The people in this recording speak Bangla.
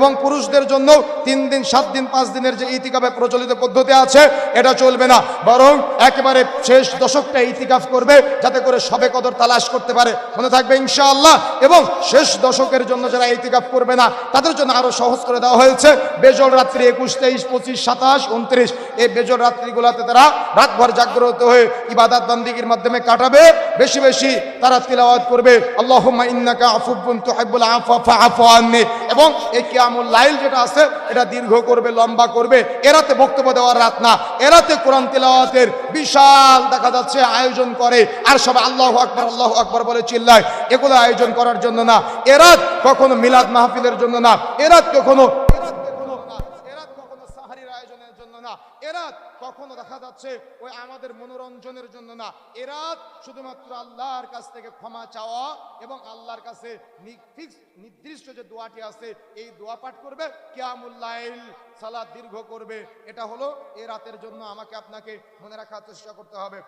এবং পুরুষদের জন্য তিন দিন, সাত দিন, পাঁচ দিনের যে ইতিকাফে প্রচলিত পদ্ধতি আছে, এটা চলবে না। বরং একেবারে শেষ দশকটা ইতিকাফ করবে, যাতে করে সবে কদর তালাশ করতে পারে। মনে থাকবে ইনশাআল্লাহ। এবং শেষ দশকের জন্য যারা ইতিকাফ করবে না, তাদের জন্য আরও সহজ করে দেওয়া হয়েছে। বেজল রাত্রি একুশ, তেইশ, পঁচিশ, সাতাশ, উনত্রিশ। এই বেজল রাত্রিগুলোতে তারা রাতভর জাগ্রত হয়ে ইবাদাত বান্দিগির মাধ্যমে কাটাবে। বেশি বেশি তারা তিলাওয়াত করবে। আল্লাহুম্মা ইন্নাকা আফুবুন তুহিব্বুল আফওয়া ফাআফু আন্নি। এবং এই কিয়ামুল লাইল যেটা আছে, এটা দীর্ঘ করবে, লম্বা করবে। এরাতে বক্তব্য দেওয়ার রাত না। এরাতে কোরআন তেলাওয়াতের বিশাল দেখা যাচ্ছে আয়োজন করে। আর সব আল্লাহ আকবর আল্লাহ আকবর বলে চিল্লায়। এগুলো আয়োজন করার জন্য না। এরাত কখনো মিলাদ মাহফিলের জন্য না। এরাত কখনো এরাত কখনো সাহারির আয়োজনের জন্য না এরাত কখনো দেখা যাচ্ছে ওই আমাদের মনোরঞ্জনের জন্য না। এরাত শুধুমাত্র আল্লাহর কাছ থেকে ক্ষমা চাওয়া এবং আল্লাহর কাছে নির্দিষ্ট যে দোয়াটি আছে, এই দোয়া পাঠ করবে কিয়ামুল্লাইল সালাদ দীর্ঘ করবে। এটা হলো এ রাতের জন্য আমাকে আপনাকে মনে রাখার চেষ্টা করতে হবে।